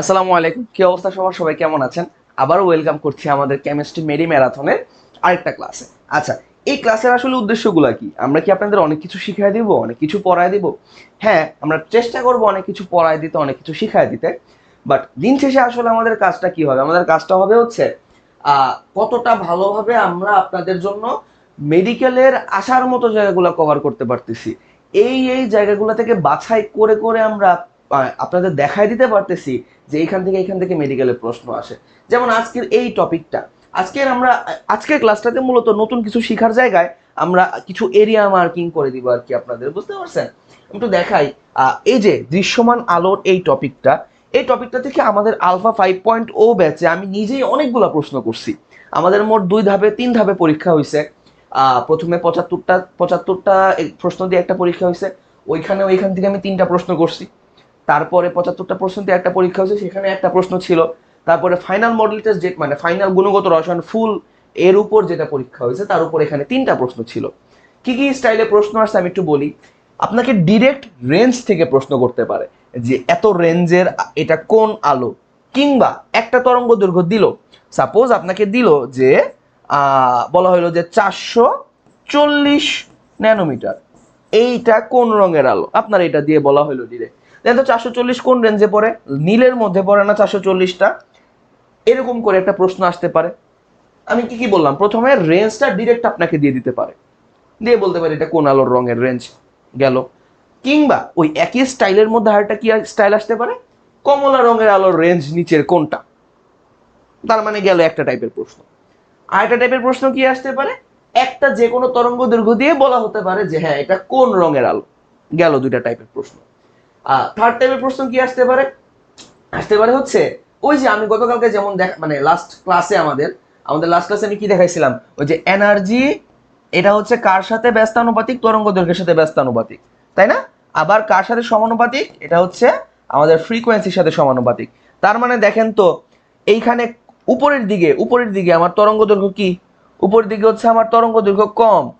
আসসালামু আলাইকুম। কি অবস্থা সবার? সবাই কেমন আছেন? আবারও ওয়েলকাম করছি আমাদের কেমিস্ট্রি মেরি ম্যারাথনের আরেকটা ক্লাসে আচ্ছা এই ক্লাসের আসলে উদ্দেশ্যগুলো কি? আমরা কি আপনাদের অনেক কিছু শিখাই দিব, অনেক কিছু পড়ায় দিব? হ্যাঁ আমরা চেষ্টা করব অনেক কিছু পড়ায় দিতে, অনেক কিছু শিখাই দিতে। বাট দিন শেষে আসলে আমাদের কাজটা কি হবে? আমাদের কাজটা হবে হচ্ছে কতটা ভালোভাবে আমরা আপনাদের জন্য মেডিকেলের আসার মতো জায়গাগুলো কভার করতে পারতেছি। এই এই জায়গাগুলো থেকে বাছাই করে করে আমরা আপনাদের দেখাই দিতে পারতেছি যে এইখান থেকে এইখান থেকে মেডিকেলের প্রশ্ন আসে। যেমন আজকের এই টপিকটা। আজকের আমরা, আজকের ক্লাসটাতে মূলত নতুন কিছু শেখার জায়গায় আমরা কিছু এরিয়া মার্কিং করে দিব আর কি আপনাদের, বুঝতে পারছেন? আমি একটু দেখাই এই যে দৃশ্যমান আলোর এই টপিকটা এই টপিকটা থেকে আমাদের আলফা ফাইভ পয়েন্ট ও ব্যাচে আমি নিজেই অনেকগুলো প্রশ্ন করছি। আমাদের মোট দুই ধাপে, তিন ধাপে পরীক্ষা হয়েছে প্রথমে পঁচাত্তরটা পঁচাত্তরটা প্রশ্ন দিয়ে একটা পরীক্ষা হয়েছে ওইখানে ওইখান থেকে আমি তিনটা প্রশ্ন করছি। তারপরে পঁচাত্তরটা প্রশ্ন দিয়ে একটা পরীক্ষা হয়েছে, সেখানে একটা প্রশ্ন ছিল। তারপরে ফাইনাল মডেল টেস্ট যে মানে ফাইনাল গুণগত রসায়ন ফুল এর উপর যেটা পরীক্ষা হয়েছে, তার উপর এখানে তিনটা প্রশ্ন ছিল। কি কি স্টাইলে প্রশ্ন আসছে আমি একটু বলি। আপনাকে ডিরেক্ট রেঞ্জ থেকে প্রশ্ন করতে পারে, যে এত রেঞ্জের এটা কোন আলো? কিংবা একটা তরঙ্গ দৈর্ঘ্য দিল। সাপোজ আপনাকে দিল যে বলা হলো যে চারশো চল্লিশ ন্যানোমিটার। এইটা কোন রঙের আলো? আপনার এটা দিয়ে বলা হলো ডিরেক্ট দেখেন তো চারশো চল্লিশ কোন রেঞ্জে পড়ে? নীলের মধ্যে পড়ে না চারশো চল্লিশটা? এরকম করে একটা প্রশ্ন আসতে পারে। আমি কি কি বললাম? প্রথমে রেঞ্জটা ডিরেক্ট আপনাকে দিয়ে দিতে পারে। দিয়ে বলতে পারে এটা কোন আলোর রঙের রেঞ্জ গেল। কিংবা ওই একই স্টাইলের মধ্যে আরেকটা কি স্টাইল আসতে পারে? কমলা রঙের আলোর রেঞ্জ নিচের কোনটা? তার মানে গেল একটা টাইপের প্রশ্ন। আরেকটা টাইপের প্রশ্ন কি আসতে পারে? একটা যে কোনো তরঙ্গ দৈর্ঘ্য দিয়ে বলা হতে পারে যে হ্যাঁ এটা কোন রঙের আলো? গেল দুইটা টাইপের প্রশ্ন। থার্ড টাইপের প্রশ্ন কি আসতে পারে? আসতে পারে হচ্ছে, ওই যে আমি গতকালকে যেমন দেখ- মানে লাস্ট ক্লাসে আমাদের আমাদের লাস্ট ক্লাসে আমি কি দেখাইছিলাম? ওই যে এনার্জি এটা হচ্ছে কার সাথে ব্যস্তানুপাতিক? তরঙ্গ দৈর্ঘ্যের সাথে ব্যস্তানুপাতিক, তাই না? আবার কার সাথে সমানুপাতিক? এটা হচ্ছে আমাদের ফ্রিকোয়েন্সির সাথে সমানুপাতিক। তার মানে দেখেন তো, এইখানে উপরের দিকে উপরের দিকে আমার তরঙ্গ দৈর্ঘ্য কি? উপরের দিকে হচ্ছে আমার তরঙ্গ দৈর্ঘ্য কম।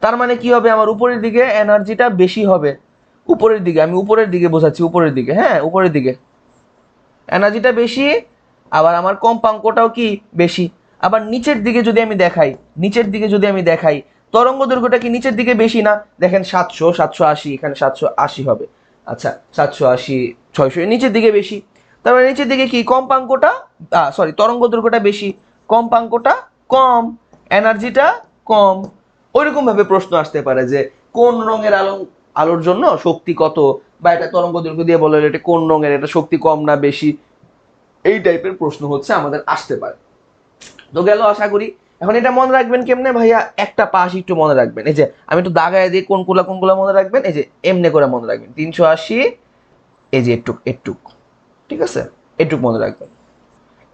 তার মানে কি হবে? আমার উপরের দিকে এনার্জিটা বেশি হবে। উপরের দিকে, আমি উপরের দিকে বোঝাচ্ছি, উপরের দিকে হ্যাঁ উপরের দিকে। এনার্জিটা বেশি, আবার আমার কম্পাঙ্কটাও কি বেশি? আবার নিচের দিকে যদি আমি দেখাই, নিচের দিকে যদি আমি দেখাই, তরঙ্গ দৈর্ঘ্যটা কি নিচের দিকে বেশি না? দেখেন সাতশো সাতশো আশি, এখানে সাতশো আশি হবে। আচ্ছা সাতশো আশি, ছয়শো নিচের দিকে বেশি। তারপরে নিচের দিকে কি? কম্পাঙ্কটা সরি তরঙ্গ দৈর্ঘ্যটা বেশি, কম্পাঙ্কটা কম এনার্জিটা কম। ওইরকম ভাবে প্রশ্ন আসতে পারে যে কোন রঙের আলো আলোর জন্য শক্তি কত? বা এটা তরঙ্গ দৈর্ঘ্য দিয়ে বলে এটা কোন রঙের? এটা শক্তি কম না বেশি? এই টাইপের প্রশ্ন হচ্ছে আমাদের আসতে পারে। তো গেল আশা করি। এখন এটা মনে রাখবেন কেমনে ভাইয়া? একটা পাশ একটু মনে রাখবেন। এই যে আমি একটু দাগায় দিয়ে কোনগুলা কোনগুলা মনে রাখবেন, এই যে এমনি করে মনে রাখবেন। তিনশো আশি, এই যে এটুক এটুক। ঠিক আছে? এটুক মনে রাখবেন।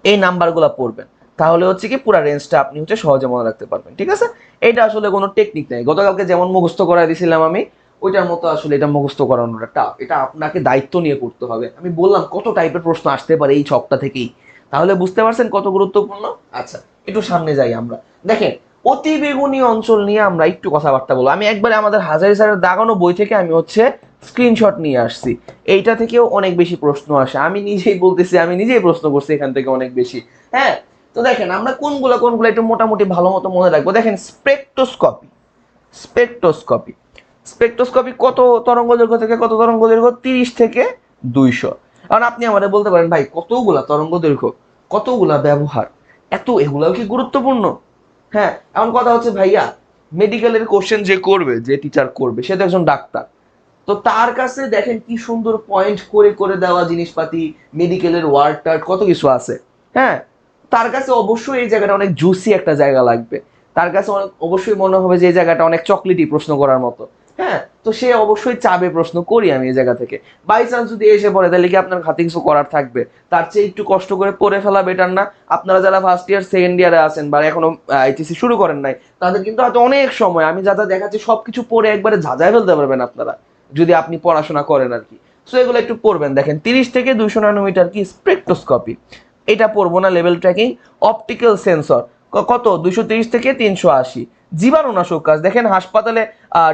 এই নাম্বারগুলো পড়বেন। তাহলে হচ্ছে কি পুরো রেঞ্জটা আপনি হচ্ছে সহজে মনে রাখতে পারবেন। ঠিক আছে? এটা আসলে কোনো টেকনিক নেই। গতকালকে যেমন মুখস্থ করাই দিয়েছিলাম আমি ওইটার মতো আসলে এটা মুখস্থ করানোটা টাফ এটা আপনাকে দায়িত্ব নিয়ে করতে হবে। আমি বললাম, কত টাইপের প্রশ্ন আসতে পারে এই ছকটা থেকেই? তাহলে বুঝতে পারছেন কত গুরুত্বপূর্ণ? আচ্ছা একটু সামনে যাই আমরা। দেখেন, অতি বেগুনি অঞ্চল নিয়ে আমরা একটু কথাবার্তা বলব। আমি একবারে আমাদের হাজারি স্যারের দাগানো বই থেকে আমি হচ্ছে স্ক্রিনশট নিয়ে আসছি। এইটা থেকেও অনেক বেশি প্রশ্ন আসে। আমি নিজেই বলতেছি, আমি নিজেই প্রশ্ন করছি এখান থেকে অনেক বেশি। হ্যাঁ তো দেখেন, আমরা কোনগুলো কোনগুলো একটু মোটামুটি ভালো মতো মনে রাখব। দেখেন স্পেকটোস্কপি স্পেকটোস্কপি স্পেকটোস্কপি কত তরঙ্গ দৈর্ঘ্য থেকে কত তরঙ্গ দৈর্ঘ্য? তিরিশ থেকে দুইশো। কারণ আপনি আমাদের বলতে পারেন, ভাই, কতগুলা তরঙ্গ দৈর্ঘ্য? কতগুলা ব্যবহার? এত, এগুলাও কি গুরুত্বপূর্ণ? হ্যাঁ এমন কথা হচ্ছে, ভাইয়া মেডিকেলের কোশ্চেন যে করবে, যে টিচার করবে, সে তো একজন ডাক্তার। তো তার কাছে দেখেন কি সুন্দর পয়েন্ট করে করে দেওয়া জিনিসপাতি মেডিকেলের ওয়ার্ড টার্ড কত কিছু আছে। হ্যাঁ তার কাছে অবশ্যই এই জায়গাটা অনেক জুসি একটা জায়গা লাগবে। তার কাছে অনেক, অবশ্যই মনে হবে যে এই জায়গাটা অনেক চকলেটি প্রশ্ন করার মতো। হ্যাঁ তো সে অবশ্যই চাবে প্রশ্ন করি আমি এই জায়গা থেকে। বাই চান্স যদি এসে পড়ে, তাহলে কি আপনার হাতে কিছু করার থাকবে? তার চেয়ে একটু কষ্ট করে পড়ে ফেলা বেটার না? আপনারা যারা ফার্স্ট ইয়ার সেকেন্ড ইয়ারে আছেন বা এখনও আইটিসি শুরু করেন নাই, তাদের কিন্তু হয়তো অনেক সময়, আমি যা যা দেখাচ্ছি সবকিছু পড়ে একবারে ঝাঁঝায় ফেলতে পারবেন আপনারা, যদি আপনি পড়াশোনা করেন আর কি। সো এগুলো একটু পড়বেন। দেখেন, তিরিশ থেকে দুইশো নানোমিটার কি স্পেকটোস্কপি এটা পড়ব না লেভেল ট্র্যাকিং অপটিক্যাল সেন্সর কত? দুশো তিরিশ থেকে তিনশো আশি। জীবাণুনাশক কাজ। দেখেন হাসপাতালে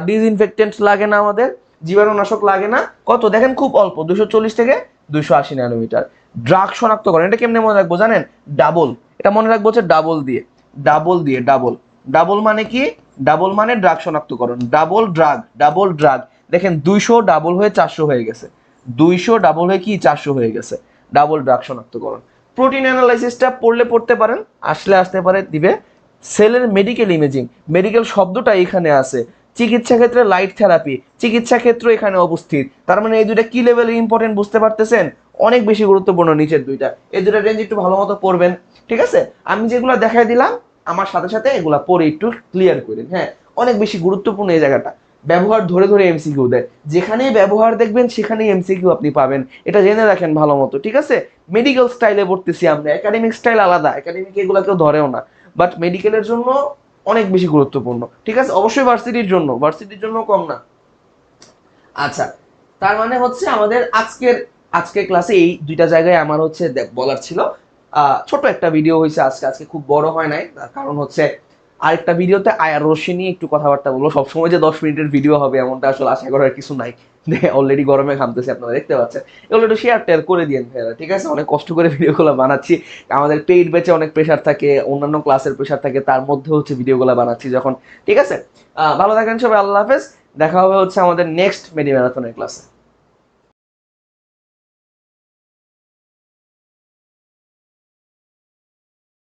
ডিসইনফেক্টেন্ট লাগে না আমাদের, জীবাণুনাশক লাগে না। কত? দেখেন খুব অল্প দুশো চল্লিশ থেকে দুশো আশি ন্যানোমিটার। ড্রাগ শনাক্তকরণ এটা কেমনে মনে রাখব জানেন? ডাবল। এটা মনে রাখব হচ্ছে ডাবল দিয়ে। ডাবল দিয়ে, ডাবল। ডাবল মানে কি? ডাবল মানে ড্রাগ শনাক্তকরণ। Double drug double drug. দেখেন দুইশো ডাবল হয়ে চারশো হয়ে গেছে। দুইশো ডাবল হয়ে কি? চারশো হয়ে গেছে। ডাবল ড্রাগ শনাক্তকরণ। প্রোটিন অ্যানালাইসিসটা পড়লে পড়তে পারেন, আসলে আসতে পারে, দিবে সেলের মেডিকেল ইমেজিং মেডিকেল শব্দটা এখানে আছে। চিকিৎসা ক্ষেত্রে লাইট থেরাপি চিকিৎসা ক্ষেত্র এখানে অবস্থিত। তার মানে এই দুইটা কি লেভেলে ইম্পর্টেন্ট বুঝতে পারতেছেন? অনেক বেশি গুরুত্বপূর্ণ নিচের দুইটা। এই দুটা রেঞ্জ একটু ভালো মতো পড়বেন, ঠিক আছে? আমি যেগুলো দেখাই দিলাম, আমার সাথে সাথে এগুলা পড়ে একটু ক্লিয়ার করেন হ্যাঁ? অনেক বেশি গুরুত্বপূর্ণ এই জায়গাটা। ব্যবহার ধরে ধরে এমসিকিউ দেয় যেখানেই ব্যবহার দেখবেন, সেখানেই এমসিকিউ আপনি পাবেন। এটা জেনে রাখেন ভালো মতো, ঠিক আছে? মেডিকেল স্টাইলে পড়তেছি আমরা। একাডেমিক স্টাইল আলাদা। একাডেমিক এগুলো কেউ ধরেও না। বাট মেডিকেলের জন্য অনেক বেশি গুরুত্বপূর্ণ। ঠিক আছে? অবশ্যই ভার্সিটির জন্য। ভার্সিটির জন্য কম না। আচ্ছা তার মানে হচ্ছে আমাদের আজকের আজকের ক্লাসে এই দুইটা জায়গায় আমার হচ্ছে বলার ছিল। ছোট একটা ভিডিও হয়েছে আজকে। আজকে খুব বড় হয় নাই। তার কারণ হচ্ছে আরেকটা ভিডিওতে আয়ার রশ্মি নিয়ে একটু কথাবার্তা বলব। সবসময় যে দশ মিনিটের ভিডিও হবে এমনটা আসলে আশা করার কিছু নাই। অলরেডি গরমে ঘামতেছে আপনারা দেখতে পাচ্ছেন। এগুলো একটু শেয়ার টেয়ার করে দিন ঠিক আছে? অনেক কষ্ট করে ভিডিওগুলো বানাচ্ছি। আমাদের পেইড বেচে অনেক প্রেশার থাকে, অন্যান্য ক্লাসের প্রেশার থাকে, তার মধ্যে হচ্ছে ভিডিওগুলো বানাচ্ছি যখন। ঠিক আছে? ভালো থাকেন সবাই, আল্লাহ হাফেজ। দেখা হবে হচ্ছে আমাদের নেক্সট মেডি ম্যারাথনের ক্লাসে